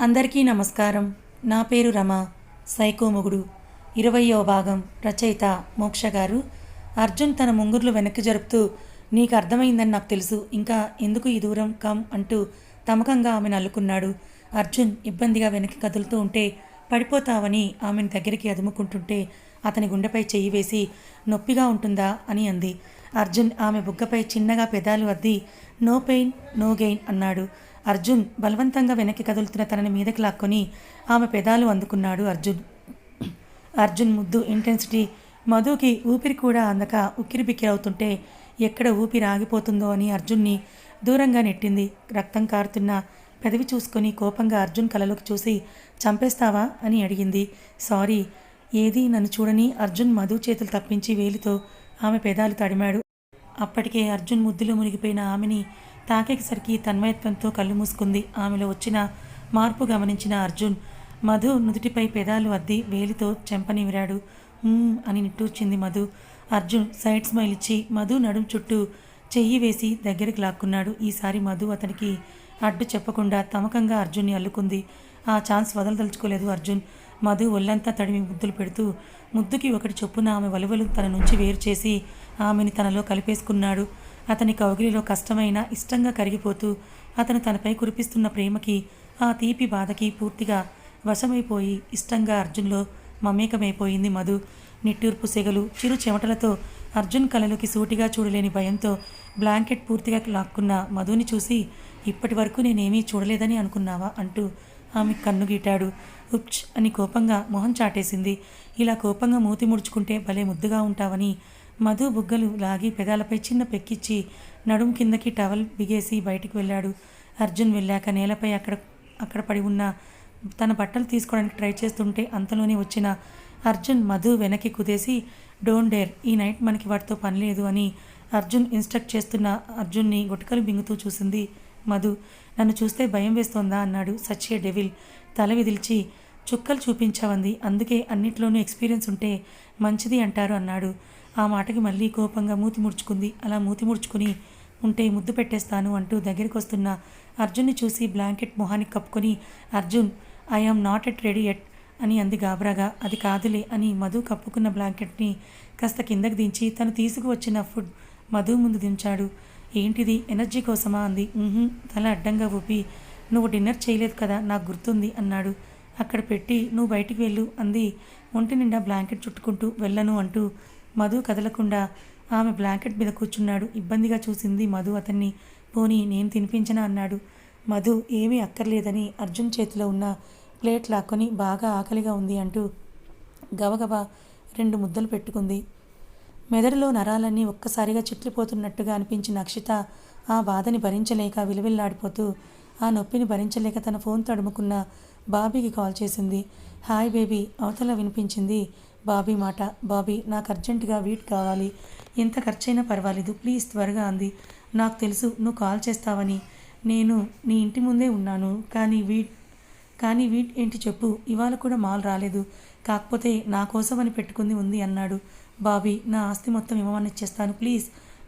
అందరికీ నమస్కారం. నా పేరు రమ. సైకోముగుడు ఇరవయో భాగం రచయిత మోక్ష గారు. అర్జున్ తన ముంగుర్లు వెనక్కి జరుపుతూ నీకు అర్థమైందని నాకు తెలుసు. ఇంకా ఎందుకు ఈ దూరం కమ్ అంటూ తమకంగా ఆమెను అల్లుకున్నాడు. అర్జున్ ఇబ్బందిగా వెనక్కి కదులుతూ ఉంటే పడిపోతావని ఆమెను దగ్గరికి అదుముకుంటుంటే అతని గుండెపై చెయ్యి వేసి నొప్పిగా ఉంటుందా? అని అంది. అర్జున్ ఆమె బుగ్గపై చిన్నగా పెదాలు అద్ది నో పెయిన్ నో గెయిన్ అన్నాడు. అర్జున్ బలవంతంగా వెనక్కి కదులుతున్న తనని మీదకి లాక్కొని ఆమె పెదాలు అందుకున్నాడు అర్జున్. అర్జున్ ముద్దు ఇంటెన్సిటీ మధుకి ఊపిరి కూడా అందక ఉక్కిరి బిక్కిరి అవుతుంటే ఎక్కడ ఊపిరి ఆగిపోతుందో అని అర్జున్ని దూరంగా నెట్టింది. రక్తం కారుతున్న పెదవి చూసుకొని కోపంగా అర్జున్ కలలోకి చూసి చంపేస్తావా? అని అడిగింది. సారీ ఏది నన్ను చూడని అర్జున్ మధు చేతులు తప్పించి వేలితో ఆమె పెదాలు తడిమాడు. అప్పటికే అర్జున్ ముద్దులో మునిగిపోయిన ఆమెని తాకేసరికి తన్మయత్వంతో కళ్ళు మూసుకుంది. ఆమెలో వచ్చిన మార్పు గమనించిన అర్జున్ మధు నుదుటిపై పెదాలు అద్ది వేలితో చెంపనివిరాడు అని నిట్టూర్చింది మధు. అర్జున్ సైడ్ స్మైల్ ఇచ్చి మధు నడుం చుట్టూ చెయ్యి వేసి దగ్గరికి లాక్కున్నాడు. ఈసారి మధు అతనికి అడ్డు చెప్పకుండా తమకంగా అర్జున్ని అల్లుకుంది. ఆ ఛాన్స్ వదలదలుచుకోలేదు అర్జున్. మధు ఒళ్ళంతా తడిమి ముద్దులు పెడుతూ ముద్దుకి ఒకటి చొప్పున ఆమె వలువలు తన నుంచి వేరు చేసి ఆమెని తనలో కలిపేసుకున్నాడు. అతని కౌగిలిలో కష్టమైన ఇష్టంగా కరిగిపోతూ అతను తనపై కురిపిస్తున్న ప్రేమకి ఆ తీపి బాధకి పూర్తిగా వశమైపోయి ఇష్టంగా అర్జున్లో మమేకమైపోయింది మధు. నిట్టూర్పు సెగలు చిరు చెమటలతో అర్జున్ కలలోకి సూటిగా చూడలేని భయంతో బ్లాంకెట్ పూర్తిగా లాక్కున్న మధుని చూసి ఇప్పటి వరకు నేనేమీ చూడలేదని అనుకున్నావా? అంటూ ఆమె కన్ను గీటాడు. ఉప్చ్ అని కోపంగా మొహం చాటేసింది. ఇలా కోపంగా మూతి ముడుచుకుంటే భలే ముద్దుగా ఉంటావని మధు బుగ్గలు లాగి పెదాలపై చిన్న పెక్కిచ్చి నడుం కిందకి టవల్ బిగేసి బయటికి వెళ్ళాడు. అర్జున్ వెళ్ళాక నేలపై అక్కడ అక్కడ పడి ఉన్న తన బట్టలు తీసుకోవడానికి ట్రై చేస్తుంటే అంతలోనే వచ్చిన అర్జున్ మధు వెనక్కి కుదేసి డోంట్ డేర్ ఈ నైట్ మనకి వాటితో పని లేదు అని అర్జున్ ఇన్స్ట్రక్ట్ చేస్తున్న అర్జున్ని గుటకలు బింగుతూ చూసింది మధు. నన్ను చూస్తే భయం వేస్తోందా? అన్నాడు సచ్చే డెవిల్. తల విదిల్చి చుక్కలు చూపించావంది అందుకే అన్నిట్లోనూ ఎక్స్పీరియన్స్ ఉంటే మంచిది అంటారు అన్నాడు. ఆ మాటకి మళ్ళీ కోపంగా మూతి ముడుచుకుంది. అలా మూతి ముడుచుకుని ఉంటే ముద్దు పెట్టేస్తాను అంటూ దగ్గరికి వస్తున్న అర్జున్ని చూసి బ్లాంకెట్ మొహానికి కప్పుకొని Arjun I am not at ready at అని అంది గాబరాగా. అది కాదులే అని మధు కప్పుకున్న బ్లాంకెట్ని కాస్త కిందకి దించి తను తీసుకువచ్చిన ఫుడ్ మధు ముందు దించాడు. ఏంటిది? ఎనర్జీ కోసమా? అంది. తల అడ్డంగా ఊపి నువ్వు డిన్నర్ చేయలేదు కదా నాకు గుర్తుంది అన్నాడు. అక్కడ పెట్టి నువ్వు బయటికి వెళ్ళు అంది. ఒంటి నిండా బ్లాంకెట్ చుట్టుకుంటూ వెళ్ళను అంటూ మధు కదలకుండా ఆమె బ్లాంకెట్ మీద కూర్చున్నాడు. ఇబ్బందిగా చూసింది మధు. అతన్ని పోనీ నేను తినిపించనా అన్నాడు. మధు ఏమీ అక్కర్లేదని అర్జున్ చేతిలో ఉన్న ప్లేట్ లాక్కొని బాగా ఆకలిగా ఉంది అంటూ గబగబా రెండు ముద్దలు పెట్టుకుంది. మెదడులో నరాలన్నీ ఒక్కసారిగా చిట్లిపోతున్నట్టుగా అనిపించిన అక్షిత ఆ బాధని భరించలేక విలువిల్లాడిపోతూ ఆ నొప్పిని భరించలేక తన ఫోన్ తడుముకున్న బాబీకి కాల్ చేసింది. హాయ్ బేబీ అవతల వినిపించింది. బాబీ మాట బాబీ నాకు అర్జెంటుగా వీట్ కావాలి. ఎంత ఖర్చైనా పర్వాలేదు. ప్లీజ్ త్వరగా అంది. నాకు తెలుసు నువ్వు కాల్ చేస్తావని. నేను నీ ఇంటి ముందే ఉన్నాను. కానీ వీట్ కానీ వీట్ ఏంటి చెప్పు. ఇవాళ కూడా మాల్ రాలేదు. కాకపోతే నా కోసం అని పెట్టుకుంది ఉంది అన్నాడు. బాబీ నా ఆస్తి మొత్తం ఇవ్వమని ఇచ్చేస్తాను. ప్లీజ్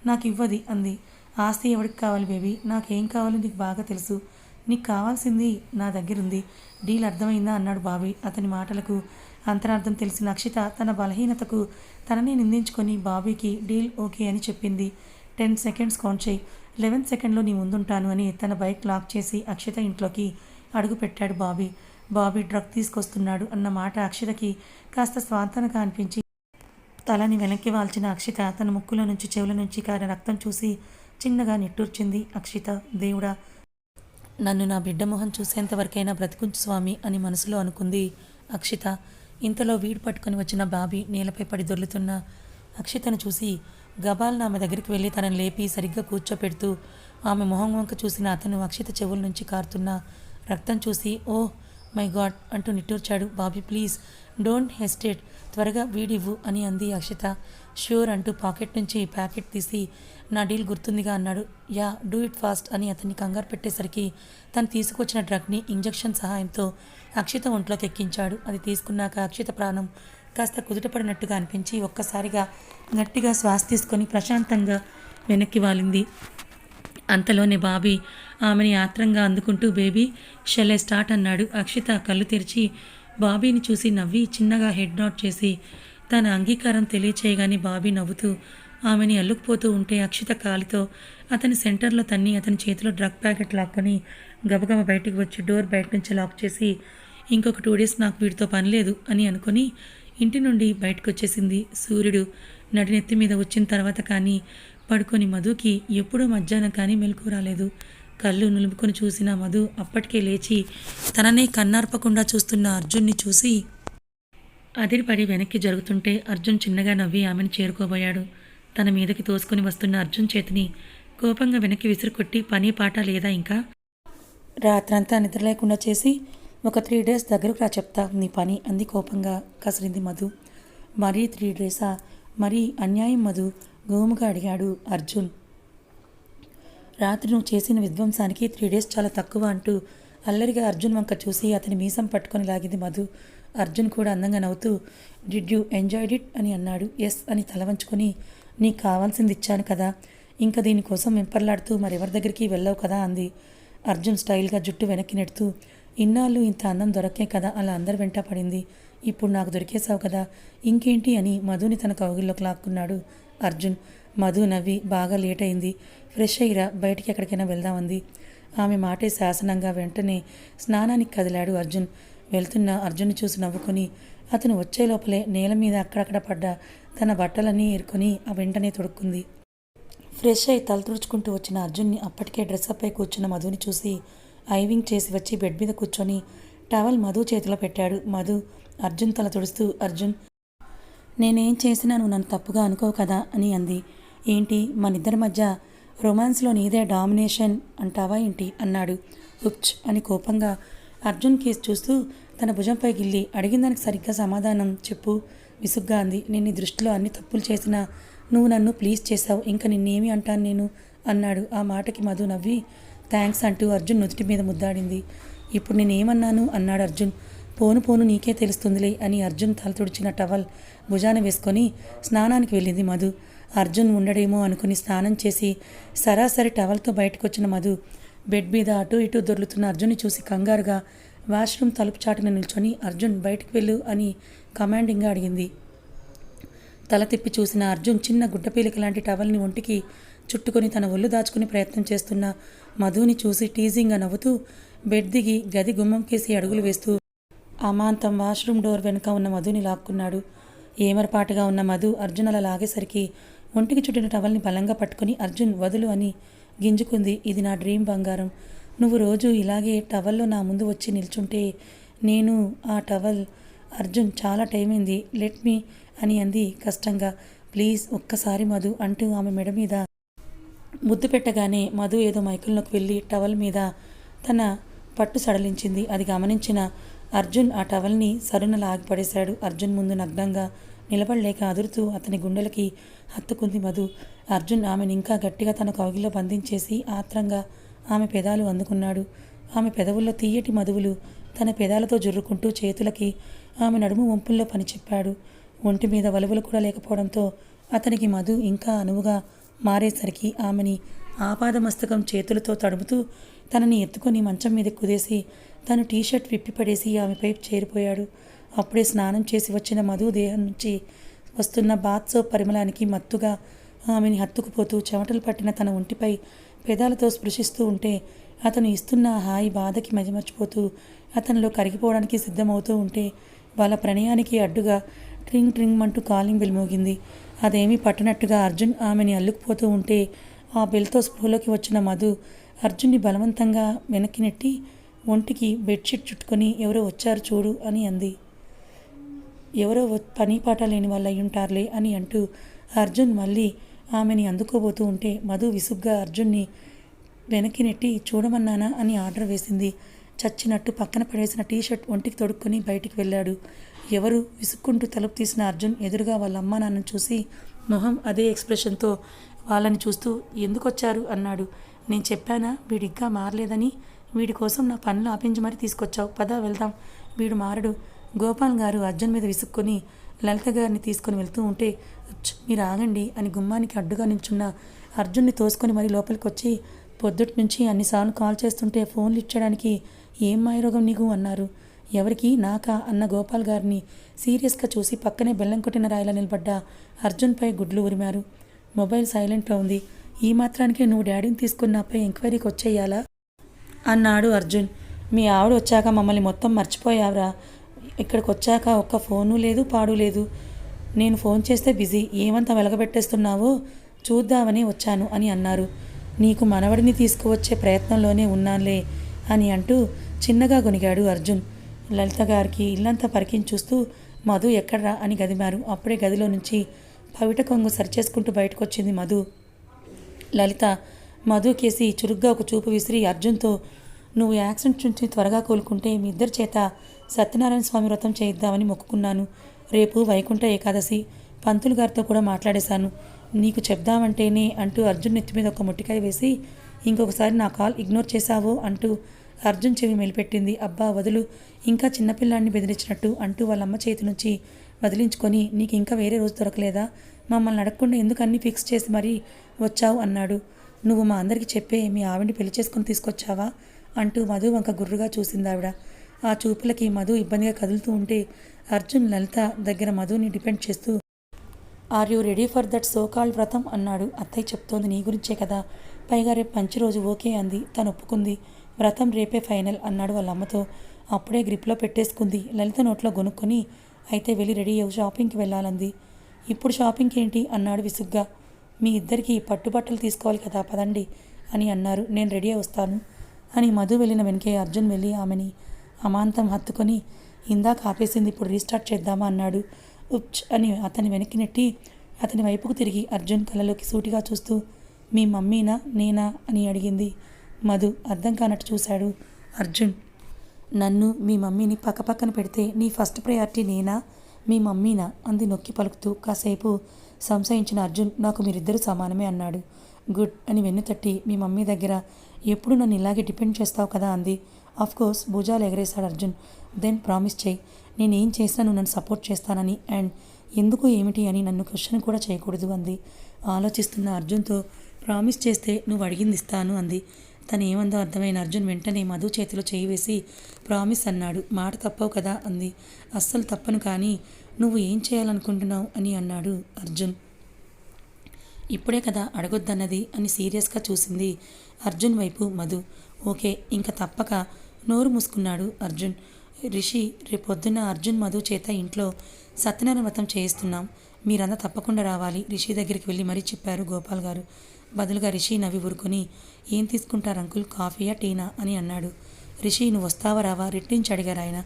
నాకు ఇవ్వది అంది. ఆస్తి ఎవరికి కావాలి బేబీ? నాకేం కావాలో నీకు బాగా తెలుసు. నీకు కావాల్సింది నా దగ్గర ఉంది డీల్ అర్థమైందా అన్నాడు బాబీ. అతని మాటలకు అంతరార్థం తెలిసిన అక్షిత తన బలహీనతకు తనని నిందించుకొని బాబీకి డీల్ ఓకే అని చెప్పింది. టెన్ సెకండ్స్ కౌంట్ చేయి. లెవెన్ సెకండ్లో నీ ముందుంటాను అని తన బైక్ లాక్ చేసి అక్షిత ఇంట్లోకి అడుగుపెట్టాడు బాబీ. బాబీ డ్రగ్ తీసుకొస్తున్నాడు అన్న మాట అక్షితకి కాస్త స్వాంతనగా అనిపించి తలని వెనక్కి వాల్చిన అక్షిత తన ముక్కులో నుంచి చెవుల నుంచి కారిన రక్తం చూసి చిన్నగా నిట్టూర్చింది. అక్షిత దేవుడా నన్ను నా బిడ్డ మొహం చూసేంతవరకైనా బ్రతికుంచు స్వామి అని మనసులో అనుకుంది అక్షిత. ఇంతలో వీడు పట్టుకొని వచ్చిన బాబీ నేలపై పడి దొర్లుతున్న అక్షితను చూసి గబాల్ ఆమె దగ్గరికి వెళ్ళి తనని లేపి సరిగ్గా కూర్చోపెడుతూ ఆమె మొహం వంక చూసిన అతను అక్షిత చెవుల నుంచి కారుతున్న రక్తం చూసి ఓ మై గాడ్ అంటూ నిట్టూర్చాడు బాబీ. Please don't hesitate. త్వరగా వీడివ్వు అని అంది అక్షిత. ష్యూర్ అంటూ పాకెట్ నుంచి ప్యాకెట్ తీసి నా డీల్ గుర్తుందిగా అన్నాడు. యా డూ ఇట్ ఫాస్ట్ అని అతన్ని కంగారు పెట్టేసరికి తను తీసుకొచ్చిన డ్రగ్ని ఇంజెక్షన్ సహాయంతో అక్షిత ఒంట్లోకి ఎక్కించాడు. అది తీసుకున్నాక అక్షిత ప్రాణం కాస్త కుదుటపడినట్టుగా అనిపించి ఒక్కసారిగా గట్టిగా శ్వాస తీసుకొని ప్రశాంతంగా వెనక్కి వాలింది. అంతలోనే బాబీ ఆమెని ఆత్రంగా అందుకుంటూ బేబీ షెల్లే స్టార్ట్ అన్నాడు. అక్షిత కళ్ళు తెరిచి బాబీని చూసి నవ్వి చిన్నగా హెడ్ నాట్ చేసి తన అంగీకారం తెలియచేయగానే బాబీ నవ్వుతూ ఆమెని అల్లుకుపోతూ ఉంటే అక్షిత కాలితో అతని సెంటర్లో తన్ని అతని చేతిలో డ్రగ్ ప్యాకెట్ లాక్కొని గబగబ బయటికి వచ్చి డోర్ బయట నుంచి లాక్ చేసి ఇంకొక టూ డేస్ నాకు వీడితో పని లేదు అని అనుకొని ఇంటి నుండి బయటకు వచ్చేసింది సూర్యుడు. నడినెత్తి మీద వచ్చిన తర్వాత కానీ పడుకొని మధుకి ఎప్పుడూ మధ్యాహ్నం కానీ మెలకు రాలేదు. కళ్ళు నులుపుకొని చూసిన మధు అప్పటికే లేచి తననే కన్నార్పకుండా చూస్తున్న అర్జున్ని చూసి అదిరిపడి వెనక్కి జరుగుతుంటే అర్జున్ చిన్నగా నవ్వి ఆమెను చేరుకోబోయాడు. తన మీదకి తోసుకుని వస్తున్న అర్జున్ చేతిని కోపంగా వెనక్కి విసిరికొట్టి పని పాట లేదా ఇంకా? రాత్రంతా నిద్ర లేకుండా చేసి ఒక త్రీ డేస్ దగ్గరకు రా చెప్తా నీ పని అంది కోపంగా కసిరింది మధు. మరీ త్రీ డేసా? మరీ అన్యాయం మధు? గోముగా అడిగాడు అర్జున్. రాత్రి నువ్వు చేసిన విధ్వంసానికి త్రీ డేస్ చాలా తక్కువ అంటూ అల్లరిగా అర్జున్ వంక చూసి అతని మీసం పట్టుకొని లాగింది మధు. అర్జున్ కూడా అందంగా నవ్వుతూ డిడ్ యూ ఎంజాయ్డ్ ఇట్ అని అన్నాడు. ఎస్ అని తల వంచుకొని నీకు కావాల్సింది ఇచ్చాను కదా. ఇంకా దీనికోసం వెంపర్లాడుతూ మరెవరి దగ్గరికి వెళ్ళవు కదా అంది. అర్జున్ స్టైల్గా జుట్టు వెనక్కి నెడుతూ ఇన్నాళ్ళు ఇంత అందం దొరకే కదా అలా అందరి వెంట పడింది. ఇప్పుడు నాకు దొరికేసావు కదా. ఇంకేంటి? అని మధుని తన కౌగిల్లోకి లాక్కున్నాడు అర్జున్. మధు నవ్వి బాగా లేట్ అయింది. ఫ్రెష్ అయ్యిరా బయటికి ఎక్కడికైనా వెళ్దామంది. ఆమె మాటే శాసనంగా వెంటనే స్నానానికి కదిలాడు అర్జున్. వెళ్తున్న అర్జున్ని చూసి నవ్వుకొని అతను వచ్చే లోపలే నేల మీద అక్కడక్కడ పడ్డ తన బట్టలన్నీ ఏరుకొని ఆ వెంటనే తొడుక్కుంది. ఫ్రెష్ అయి తల తుడుచుకుంటూ వచ్చిన అర్జున్ని అప్పటికే డ్రెస్అప్ అయి కూర్చున్న మధుని చూసి ఐవింగ్ చేసి వచ్చి బెడ్ మీద కూర్చొని టవల్ మధు చేతిలో పెట్టాడు. మధు అర్జున్ తల తుడుస్తూ అర్జున్ నేనేం చేసినా నువ్వు నన్ను తప్పుగా అనుకోవు కదా అని అంది. ఏంటి? మనిద్దరి మధ్య రొమాన్స్లో నీదే డామినేషన్ అంటావా ఏంటి? అన్నాడు. ఉచ్ అని కోపంగా అర్జున్ కేసు చూస్తూ తన భుజంపై గిల్లి అడిగిన దానికి సరిగ్గా సమాధానం చెప్పు విసుగ్గా అంది. నేను నీ దృష్టిలో అన్ని తప్పులు చేసినా నువ్వు నన్ను ప్లీజ్ చేశావు. ఇంకా నిన్నేమి అంటాను నేను? అన్నాడు. ఆ మాటకి మధు నవ్వి థ్యాంక్స్ అంటూ అర్జున్ నుదుటి మీద ముద్దాడింది. ఇప్పుడు నేనేమన్నాను? అన్నాడు అర్జున్. పోను పోను నీకే తెలుస్తుందిలే అని అర్జున్ తల తుడిచిన టవల్ భుజాన వేసుకొని స్నానానికి వెళ్ళింది మధు. అర్జున్ ఉండడేమో అనుకుని స్నానం చేసి సరాసరి టవల్తో బయటకు వచ్చిన మధు. బెడ్ మీద అటు ఇటు దొర్లుతున్న అర్జున్ని చూసి కంగారుగా వాష్రూమ్ తలుపు చాటున నిల్చొని అర్జున్ బయటికి వెళ్ళు అని కమాండింగ్గా అడిగింది. తల తిప్పి చూసిన అర్జున్ చిన్న గుడ్డపీలిక లాంటి టవల్ని ఒంటికి చుట్టుకొని తన ఒళ్ళు దాచుకుని ప్రయత్నం చేస్తున్న మధుని చూసి టీజింగ్గా నవ్వుతూ బెడ్ దిగి గది గుమ్మంకేసి అడుగులు వేస్తూ అమాంతం వాష్రూమ్ డోర్ వెనుక ఉన్న మధుని లాక్కున్నాడు. ఏమరపాటుగా ఉన్న మధు అర్జున్ అలా లాగేసరికి ఒంటికి చుట్టిన టవల్ని బలంగా పట్టుకుని అర్జున్ వదులు అని గింజుకుంది. ఇది నా డ్రీమ్ బంగారం. నువ్వు రోజు ఇలాగే టవల్లో నా ముందు వచ్చి నిల్చుంటే నేను ఆ టవల్ అర్జున్ చాలా టైం అయింది లెట్ మీ అని అంది కష్టంగా. ప్లీజ్ ఒక్కసారి మధు అంటూ ఆమె మెడ మీద ముద్దు పెట్టగానే మధు ఏదో మైకుల్లోకి వెళ్ళి టవల్ మీద తన పట్టు సడలించింది. అది గమనించిన అర్జున్ ఆ టవల్ని సరున లాగిపడేశాడు అర్జున్ ముందు నగ్నంగా నిలబడలేక అదురుతూ అతని గుండెలకి హత్తుకుంది మధు. అర్జున్ ఆమెను ఇంకా గట్టిగా తన కౌగిలో బంధించేసి ఆత్రంగా ఆమె పెదాలు అందుకున్నాడు. ఆమె పెదవుల్లో తీయటి మధువులు తన పెదాలతో జుర్రుకుంటూ చేతులకి ఆమె నడుము వంపుల్లో పని చెప్పాడు ఒంటి మీద వలువలు కూడా లేకపోవడంతో అతనికి మధు ఇంకా అనువుగా మారేసరికి ఆమెని ఆపాదమస్తకం చేతులతో తడుముతూ తనని ఎత్తుకొని మంచం మీద కుదేసి తను టీషర్ట్ విప్పి పడేసి ఆమెపై చేరిపోయాడు. అప్పుడే స్నానం చేసి వచ్చిన మధు దేహం నుంచి వస్తున్న బాత్ సోప్ పరిమళానికి మత్తుగా ఆమెని హత్తుకుపోతూ చెమటలు పట్టిన తన ఒంటిపై పెదాలతో స్పృశిస్తూ ఉంటే అతను ఇస్తున్న హాయి బాధకి మజిమర్చిపోతూ అతనిలో కరిగిపోవడానికి సిద్ధమవుతూ ఉంటే వాళ్ళ ప్రణయానికి అడ్డుగా ట్రింగ్ ట్రింగ్ అంటూ కాలింగ్ బెల్ మోగింది. అదేమీ పట్టనట్టుగా అర్జున్ ఆమెని అల్లుకుపోతూ ఉంటే ఆ బెల్తో స్పృహలోకి వచ్చిన మధు అర్జున్ని బలవంతంగా వెనక్కి నెట్టి ఒంటికి బెడ్షీట్ చుట్టుకొని ఎవరో వచ్చారు చూడు అని అంది. ఎవరో వ- పని పాట లేని వాళ్ళు అయ్యుంటారులే అని అంటూ అర్జున్ మళ్ళీ ఆమెని అందుకోబోతూ ఉంటే మధు విసుగ్గా అర్జున్ని వెనక్కి నెట్టి చూడమన్నానా? అని ఆర్డర్ వేసింది. చచ్చినట్టు పక్కన పడేసిన టీషర్ట్ ఒంటికి తొడుక్కొని బయటికి వెళ్ళాడు. ఎవరు విసుక్కుంటూ తలుపు తీసిన అర్జున్ ఎదురుగా వాళ్ళ అమ్మా నాన్నను చూసి మొహం అదే ఎక్స్ప్రెషన్తో వాళ్ళని చూస్తూ ఎందుకు వచ్చారు అన్నాడు. నేను చెప్పానా? వీడిగ్గా మారలేదని వీడి కోసం నా పనులు ఆపించి మరీ తీసుకొచ్చావు. పద వెళ్దాం. వీడు మారడు. గోపాల్ గారు అర్జున్ మీద విసుక్కొని లలిత గారిని తీసుకొని వెళ్తూ ఉంటే మీరు ఆగండి అని గుమ్మానికి అడ్డుగా నిల్చున్న అర్జున్ని తోసుకొని మరీ లోపలికి వచ్చి పొద్దుటి నుంచి అన్నిసార్లు కాల్ చేస్తుంటే ఫోన్లు ఇచ్చడానికి ఏం మాయరోగం నీకు? అన్నారు. ఎవరికి? నాకా? అన్న గోపాల్ గారిని సీరియస్గా చూసి పక్కనే బెల్లం కొట్టిన రాయిలా నిలబడ్డ అర్జున్పై గుడ్లు ఉరిమారు. మొబైల్ సైలెంట్లో ఉంది. ఈ మాత్రానికే నువ్వు డాడీని తీసుకున్నపై ఎంక్వైరీకి వచ్చేయాలా? అన్నాడు అర్జున్. మీ ఆవిడ వచ్చాక మమ్మల్ని మొత్తం మర్చిపోయావురా. ఇక్కడికి వచ్చాక ఒక్క ఫోను లేదు పాడు లేదు. నేను ఫోన్ చేస్తే బిజీ. ఏమంత వెలగబెట్టేస్తున్నావో చూద్దామని వచ్చాను అని అన్నారు. నీకు మనవడిని తీసుకువచ్చే ప్రయత్నంలోనే ఉన్నానులే అని అంటూ చిన్నగా గొనిగాడు అర్జున్. లలిత గారికి ఇల్లంతా పరికించి చూస్తూ మధు ఎక్కడ్రా అని గదిమారు. అప్పుడే గదిలో నుంచి పవిట కొంగు సరిచేసుకుంటూ బయటకు వచ్చింది మధు. లలిత మధుకేసి చురుగ్గా ఒక చూపు విసిరి అర్జున్తో నువ్వు యాక్సిడెంట్ నుంచి త్వరగా కోలుకుంటే మీ ఇద్దరి చేత సత్యనారాయణ స్వామి వ్రతం చేయిద్దామని మొక్కుకున్నాను. రేపు వైకుంఠ ఏకాదశి. పంతులు గారితో కూడా మాట్లాడేశాను. నీకు చెప్దామంటేనే అంటూ అర్జున్ నెత్తి మీద ఒక ముట్టికాయ వేసి ఇంకొకసారి నా కాల్ ఇగ్నోర్ చేశావో అంటూ అర్జున్ చెవి మెలిపెట్టింది. అబ్బా వదులు. ఇంకా చిన్నపిల్లాన్ని బెదిరించినట్టు అంటూ వాళ్ళమ్మ చేతి నుంచి వదిలించుకొని నీకు ఇంకా వేరే రోజు దొరకలేదా? మమ్మల్ని అడగకుండా ఎందుకు అన్నీ ఫిక్స్ చేసి మరీ వచ్చావు? అన్నాడు. నువ్వు మా అందరికి చెప్పే మీ ఆవిడ్ని పెళ్ళి చేసుకొని తీసుకొచ్చావా? అంటూ మధు వంక గుర్రుగా చూసింది ఆవిడ. ఆ చూపులకి మధు ఇబ్బందిగా కదులుతూ ఉంటే అర్జున్ లలిత దగ్గర మధుని డిపెండ్ చేస్తూ are you ready for that so వ్రతం? అన్నాడు. అత్తయ్య చెప్తోంది నీ గురించే కదా. పైగా రేపు మంచి రోజు ఓకే అంది. తను ఒప్పుకుంది. వ్రతం రేపే ఫైనల్ అన్నాడు వాళ్ళ అమ్మతో అప్పుడే గ్రిప్లో పెట్టేసుకుంది. లలిత నోట్లో గొనుక్కొని అయితే వెళ్ళి రెడీ అయ్యి షాపింగ్కి వెళ్ళాలంది. ఇప్పుడు షాపింగ్కి ఏంటి అన్నాడు విసుగ్గా. మీ ఇద్దరికి పట్టుబట్టలు తీసుకోవాలి కదా పదండి అని అన్నారు. నేను రెడీ వస్తాను అని మధు వెళ్ళిన వెనకే అర్జున్ వెళ్ళి ఆమెని అమాంతం హత్తుకొని ఇందాక ఆపేసింది ఇప్పుడు రీస్టార్ట్ చేద్దామా? అన్నాడు. ఉప్చ్ అని అతని వెనక్కి నెట్టి అతని వైపుకు తిరిగి అర్జున్ కళ్ళలోకి సూటిగా చూస్తూ మీ మమ్మీనా నేనా? అని అడిగింది. మధు అర్థం కానట్టు చూశాడు. అర్జున్ నన్ను మీ మమ్మీని పక్కపక్కన పెడితే నీ ఫస్ట్ ప్రయారిటీ నేనా? మీ మమ్మీనా అంది నొక్కి పలుకుతూ కాసేపు సంశయించిన అర్జున్ నాకు మీరిద్దరూ సమానమే అన్నాడు. గుడ్ అని వెన్ను తట్టి మీ మమ్మీ దగ్గర ఎప్పుడు నన్ను ఇలాగే డిపెండ్ చేస్తావు కదా అంది. ఆఫ్ కోర్స్ భుజాలు ఎగరేశాడు అర్జున్. దెన్ ప్రామిస్ చేయి నేనేం చేసినా నన్ను సపోర్ట్ చేస్తానని అండ్ ఎందుకు ఏమిటి అని నన్ను క్వశ్చన్ కూడా చేయకూడదు అంది. ఆలోచిస్తున్న అర్జున్తో ప్రామిస్ చేస్తే నువ్వు అడిగింది ఇస్తాను అంది. తను ఏమందో అర్థమైన అర్జున్ వెంటనే మధు చేతిలో చేయి వేసి ప్రామిస్ అన్నాడు. మాట తప్పవు కదా అంది. అస్సలు తప్పను కానీ నువ్వు ఏం చేయాలనుకుంటున్నావు అని అన్నాడు అర్జున్. ఇప్పుడే కదా అడగొద్దన్నది అని సీరియస్గా చూసింది అర్జున్ వైపు మధు. ఓకే ఇంకా తప్పక నోరు మూసుకున్నాడు అర్జున్. రిషి రేపొద్దున్న అర్జున్ మధు చేత ఇంట్లో సత్యనారాయణ వ్రతం చేయిస్తున్నాం. మీరంతా తప్పకుండా రావాలి. రిషి దగ్గరికి వెళ్ళి మరీ చెప్పారు గోపాల్ గారు. బదులుగా రిషి నవ్వి ఊరుకొని ఏం తీసుకుంటారు అంకుల్? కాఫీయా టీనా? అని అన్నాడు. రిషి నువ్వు వస్తావా రావా? రెట్టించి అడిగారు ఆయన.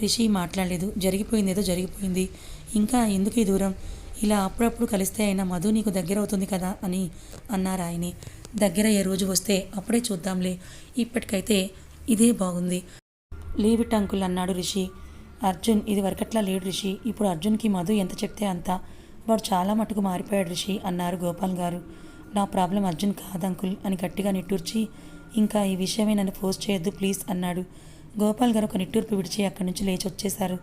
రిషి మాట్లాడలేదు. జరిగిపోయింది ఏదో జరిగిపోయింది. ఇంకా ఎందుకు ఈ దూరం? ఇలా అప్పుడప్పుడు కలిస్తే అయినా మధు నీకు దగ్గర అవుతుంది కదా అని అన్నారు ఆయని. దగ్గర ఏ రోజు వస్తే అప్పుడే చూద్దాంలే. ఇప్పటికైతే ఇదే బాగుంది. లీవ్ ఇట్ అంకుల్ అన్నాడు రిషి. అర్జున్ ఇది వరకట్లా లేడు రిషి. ఇప్పుడు అర్జున్కి మధు ఎంత చెప్తే అంత. వాడు చాలా మటుకు మారిపోయాడు రిషి అన్నారు గోపాల్ గారు. నా ప్రాబ్లం అర్జున్ కాదు అంకుల్ అని గట్టిగా నిట్టూర్చి ఇంకా ఈ విషయమే నన్ను ఫోర్స్ చేయొద్దు ప్లీజ్ అన్నాడు. గోపాల్ గారు ఒక నిట్టూర్పు విడిచి అక్కడి నుంచి లేచి వచ్చేశారు.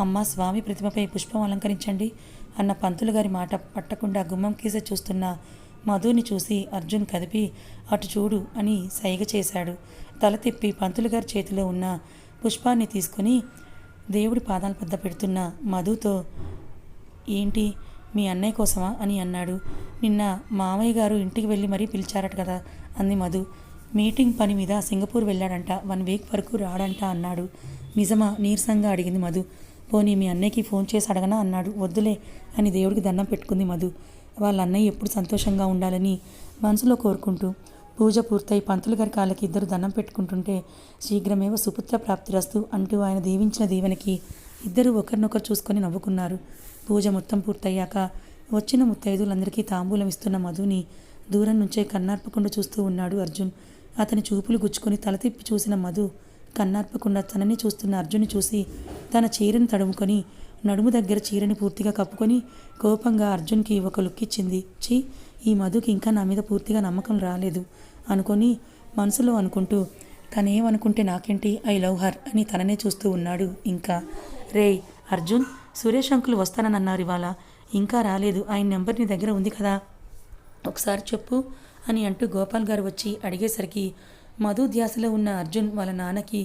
అమ్మ స్వామి ప్రతిమపై పుష్పం అలంకరించండి అన్న పంతులు గారి మాట పట్టకుండా గుమ్మం కేసే చూస్తున్న మధుని చూసి అర్జున్ కదిపి అటు చూడు అని సైగ చేశాడు. తల తిప్పి పంతులు గారి చేతిలో ఉన్న పుష్పాన్ని తీసుకొని దేవుడి పాదాల పెద్ద పెడుతున్న మధుతో ఏంటి మీ అన్నయ్య కోసమా? అని అన్నాడు. నిన్న మామయ్య గారు ఇంటికి వెళ్ళి మరీ పిలిచారట కదా అంది మధు. మీటింగ్ పని మీద సింగపూర్ వెళ్ళాడంట వన్ వీక్ వరకు రాడంట అన్నాడు. నిజమా? నీరసంగా అడిగింది మధు. పోనీ మీ అన్నయ్యకి ఫోన్ చేసి అడగనా? అన్నాడు. వద్దులే అని దేవుడికి దండం పెట్టుకుంది మధు. వాళ్ళ అన్నయ్య ఎప్పుడు సంతోషంగా ఉండాలని మనసులో కోరుకుంటూ పూజ పూర్తయి పంతులు గారి కాళ్ళకి ఇద్దరు దండం పెట్టుకుంటుంటే శీఘ్రమేవ సుపుత్ర ప్రాప్తిరస్తు అంటూ ఆయన దీవించిన దీవెనకి ఇద్దరు ఒకరినొకరు చూసుకొని నవ్వుకున్నారు. పూజ మొత్తం పూర్తయ్యాక వచ్చిన ముత్తైదులందరికీ తాంబూలం ఇస్తున్న మధుని దూరం నుంచే కన్నార్పకుండా చూస్తూ ఉన్నాడు అర్జున్. అతని చూపులు గుచ్చుకొని తల తిప్పి చూసిన మధు కన్నార్పకుండా తనని చూస్తున్న అర్జున్ని చూసి తన చీరని తడుముకొని నడుము దగ్గర చీరని పూర్తిగా కప్పుకొని కోపంగా అర్జున్కి ఒక లుక్ ఇచ్చింది. ఛీ ఈ మధుకి ఇంకా నా మీద పూర్తిగా నమ్మకం రాలేదు అనుకొని మనసులో అనుకుంటూ తనేమనుకుంటే నాకేంటి? ఐ లవ్ హర్ అని తననే చూస్తూ ఉన్నాడు ఇంకా. రేయ్ అర్జున్ సురేష్ అంకుల్ వస్తానని అన్నారు ఇవాళ. ఇంకా రాలేదు. ఆయన నెంబర్ నీ దగ్గర ఉంది కదా. ఒకసారి చెప్పు. అని అంటూ గోపాల్ గారు వచ్చి అడిగేసరికి మధు ధ్యాసలో ఉన్న అర్జున్ వాళ్ళ నాన్నకి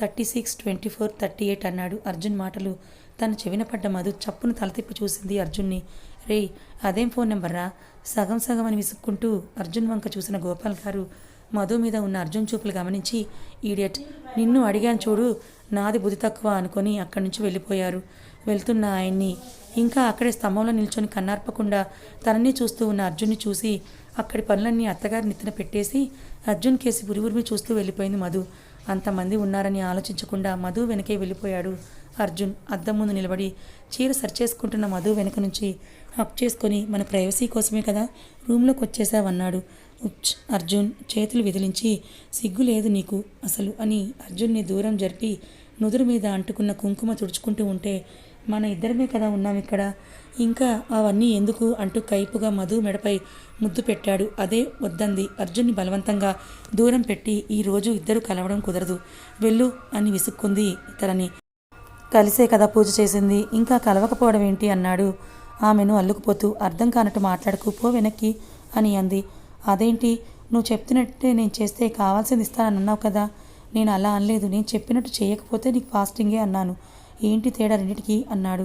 thirty six twenty four thirty eight అన్నాడు. అర్జున్ మాటలు తన చెవిన పడ్డ మధు చప్పును తలతిప్పి చూసింది అర్జున్ని. రేయ్ అదేం ఫోన్ నెంబర్రా సగం సగం అని విసుక్కుంటూ అర్జున్ వంక చూసిన గోపాల్ గారు మధు మీద ఉన్న అర్జున్ చూపులు గమనించి ఈడియట్ నిన్ను అడిగాను చూడు నాది బుద్ధి తక్కువ అనుకొని అక్కడి నుంచి వెళ్ళిపోయారు. వెళ్తున్న ఆయన్ని ఇంకా అక్కడే స్తంభంలో నిల్చొని కన్నార్పకుండా తనని చూస్తూ ఉన్న అర్జున్ని చూసి అక్కడి పనులన్నీ అత్తగారి నెత్తిన పెట్టేసి అర్జున్ కేసి ఉరివురిమి చూస్తూ వెళ్ళిపోయింది మధు. అంతమంది ఉన్నారని ఆలోచించకుండా మధు వెనకే వెళ్ళిపోయాడు. అర్జున్ అద్దం ముందు నిలబడి చీర సరిచేసుకుంటున్న మధు వెనక నుంచి హక్ చేసుకొని మన ప్రైవసీ కోసమే కదా రూమ్లోకి వచ్చేసావన్నాడు. ఉచ్ అర్జున్ చేతులు విదిలించి సిగ్గు లేదు నీకు అసలు అని అర్జున్ని దూరం జరిపి నుదురు మీద అంటుకున్న కుంకుమ తుడుచుకుంటూ ఉంటే మన ఇద్దరమే కదా ఉన్నాం ఇక్కడ. ఇంకా అవన్నీ ఎందుకు అంటూ కైపుగా మధు మెడపై ముద్దు పెట్టాడు. అదే వద్దంది. అర్జున్ని బలవంతంగా దూరం పెట్టి ఈరోజు ఇద్దరు కలవడం కుదరదు. వెళ్ళు అని విసుక్కుంది ఇతరని. కలిసే కదా పూజ చేసింది. ఇంకా కలవకపోవడం ఏంటి అన్నాడు. ఆమెను అల్లుకుపోతూ అర్థం కానట్టు మాట్లాడుకు పో వెనక్కి అని అంది. అదేంటి? నువ్వు చెప్తున్నట్టే నేను చేస్తే కావాల్సింది ఇస్తానని అన్నావు కదా. నేను అలా అనలేదు. నేను చెప్పినట్టు చేయకపోతే నీకు ఫాస్టింగే అన్నాను. ఏంటి తేడా రెండిటికి? అన్నాడు.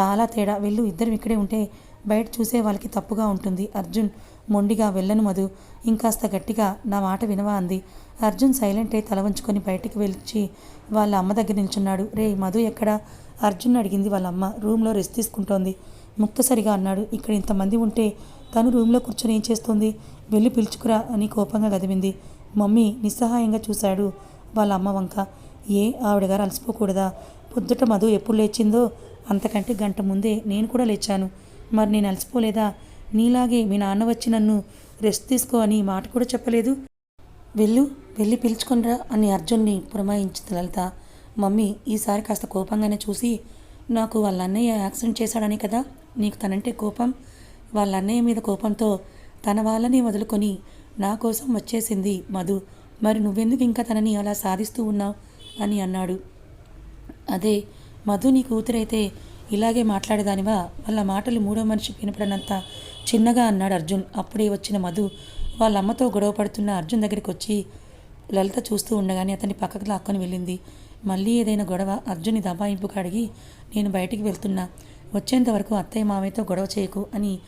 చాలా తేడా. వెళ్ళు ఇద్దరు ఇక్కడే ఉంటే బయట చూసే వాళ్ళకి తప్పుగా ఉంటుంది. అర్జున్ మొండిగా వెళ్ళను మధు. ఇంకాస్త గట్టిగా నా మాట వినవా అంది. అర్జున్ సైలెంట్ అయి తల వంచుకొని బయటికి వెళ్ళి వాళ్ళ అమ్మ దగ్గర నిల్చున్నాడు. రే మధు ఎక్కడ? అర్జున్ అడిగింది వాళ్ళ అమ్మ. రూమ్లో రెస్ట్ తీసుకుంటోంది. ముక్తసరిగా అన్నాడు. ఇక్కడ ఇంతమంది ఉంటే తను రూమ్లో కూర్చొని ఏం చేస్తుంది? వెళ్ళి పిలుచుకురా అని కోపంగా గదివింది. మమ్మీ నిస్సహాయంగా చూశాడు వాళ్ళ అమ్మ వంక. ఏ? ఆవిడ గారు అలసిపోకూడదా? పొద్దుట మధు ఎప్పుడు లేచిందో అంతకంటే గంట ముందే నేను కూడా లేచాను. మరి నేను అలసిపోలేదా? నీలాగే మీ నాన్న వచ్చి నన్ను రెస్ట్ తీసుకో అని మాట కూడా చెప్పలేదు. వెళ్ళు వెళ్ళి పిలుచుకొనిరా అని అర్జున్ని పురమాయించింది లలిత. మమ్మీ ఈసారి కాస్త కోపంగానే చూసి నాకు వాళ్ళ అన్నయ్య యాక్సిడెంట్ చేశాడని కదా? నీకు తనంటే కోపం? వాళ్ళ అన్నయ్య మీద కోపంతో తన వాళ్ళని వదులుకొని నా కోసం వచ్చేసింది మధు. మరి నువ్వెందుకు ఇంకా తనని అలా సాధిస్తూ ఉన్నావు? అని అన్నాడు. అదే మధు నీ కూతురైతే ఇలాగే మాట్లాడేదానివా? వాళ్ళ మాటలు మూడో మనిషి వినపడనంత చిన్నగా అన్నాడు అర్జున్. అప్పుడే వచ్చిన మధు వాళ్ళ అమ్మతో గొడవ పడుతున్న అర్జున్ దగ్గరికి వచ్చి లలిత చూస్తూ ఉండగానే అతన్ని పక్కకు లాక్కొని వెళ్ళింది. మళ్ళీ ఏదైనా గొడవ? అర్జున్ని దబాయింపుకు అడిగి నేను బయటికి వెళ్తున్నా. వచ్చేంత వరకు అత్తయ్య మామయ్యతో గొడవ చేయకు అని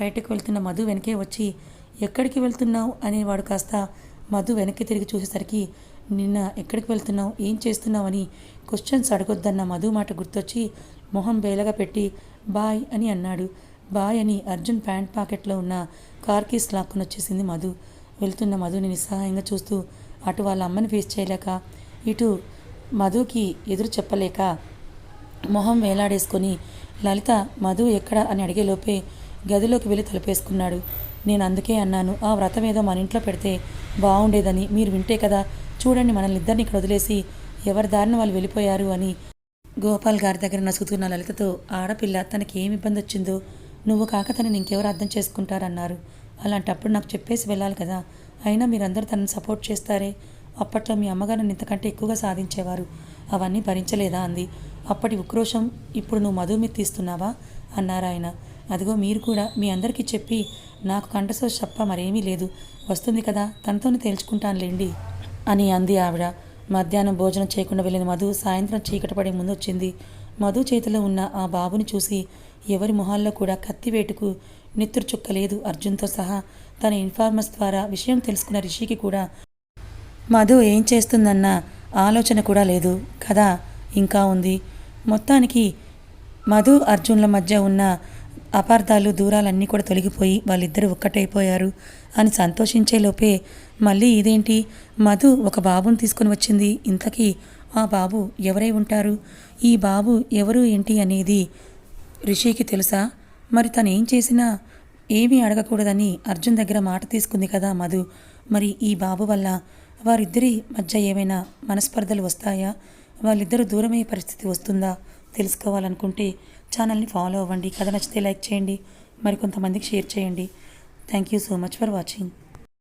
బయటకు వెళ్తున్న మధు వెనకే వచ్చి ఎక్కడికి వెళ్తున్నావు? అనేవాడు కాస్త మధు వెనక్కి తిరిగి చూసేసరికి నిన్న ఎక్కడికి వెళ్తున్నావు? ఏం చేస్తున్నావు? అని క్వశ్చన్స్ అడగొద్దన్న మధు మాట గుర్తొచ్చి మొహం బేలగా పెట్టి బాయ్ అని అన్నాడు. బాయ్ అని అర్జున్ ప్యాంట్ పాకెట్లో ఉన్న కార్ కీస్ లాక్కుని వచ్చేసింది మధు. వెళ్తున్న మధుని నిస్సహాయంగా చూస్తూ అటు వాళ్ళ అమ్మని ఫేస్ చేయలేక ఇటు మధుకి ఎదురు చెప్పలేక మొహం వేలాడేసుకొని లలిత మధు ఎక్కడ? అని అడిగేలోపే గదిలోకి వెళ్ళి తలుపేసుకున్నాడు. నేను అందుకే అన్నాను ఆ వ్రతం ఏదో మన ఇంట్లో పెడితే బాగుండేదని మీరు వింటే కదా చూడండి మనల్ని ఇద్దరిని ఇక్కడ వదిలేసి ఎవరి దారిన వాళ్ళు వెళ్ళిపోయారు అని గోపాల్ గారి దగ్గర నసుగుతున్న లలితతో ఆడపిల్ల తనకి ఏమి ఇబ్బంది వచ్చిందో నువ్వు కాక తనని ఇంకెవరు అర్థం చేసుకుంటారన్నారు. అలాంటప్పుడు నాకు చెప్పేసి వెళ్ళాలి కదా. అయినా మీరందరూ తనని సపోర్ట్ చేస్తారే? అప్పట్లో మీ అమ్మగారు నన్ను ఇంతకంటే ఎక్కువగా సాధించేవారు. అవన్నీ భరించలేదా అంది. అప్పటి ఉక్రోషం ఇప్పుడు నువ్వు మధు మీద తీస్తున్నావా? అన్నారు ఆయన. అదిగో మీరు కూడా మీ అందరికీ చెప్పి నాకు కంఠసోష తప్ప మరేమీ లేదు. వస్తుంది కదా తనతోనే తేల్చుకుంటానులేండి అని అంది ఆవిడ. మధ్యాహ్నం భోజనం చేయకుండా వెళ్ళిన మధు సాయంత్రం చీకటి పడే ముందు వచ్చింది. మధు చేతిలో ఉన్న ఆ బాబుని చూసి ఎవరి మొహాల్లో కూడా కత్తివేటుకు నిత్తురు చుక్క లేదు. అర్జున్తో సహా తన ఇన్ఫార్మర్స్ ద్వారా విషయం తెలుసుకున్న రిషికి కూడా మధు ఏం చేస్తుందన్న ఆలోచన కూడా లేదు. కదా? ఇంకా ఉంది. మొత్తానికి మధు అర్జున్ల మధ్య ఉన్న అపార్థాలు దూరాలన్నీ కూడా తొలగిపోయి వాళ్ళిద్దరూ ఒక్కటైపోయారు అని సంతోషించేలోపే మళ్ళీ ఇదేంటి? మధు ఒక బాబుని తీసుకొని వచ్చింది. ఇంతకీ ఆ బాబు ఎవరై ఉంటారు? ఈ బాబు ఎవరు ఏంటి అనేది రిషికి తెలుసా? మరి తను ఏం చేసినా ఏమీ అడగకూడదని అర్జున్ దగ్గర మాట తీసుకుంది కదా మధు. మరి ఈ బాబు వల్ల వారిద్దరి మధ్య ఏమైనా మనస్పర్ధలు వస్తాయా? వాళ్ళిద్దరూ దూరమయ్యే పరిస్థితి వస్తుందా? తెలుసుకోవాలనుకుంటే ఛానల్ని ఫాలో అవ్వండి. కథ నచ్చితే లైక్ చేయండి. మరి కొంతమందికి షేర్ చేయండి. Thank you so much for watching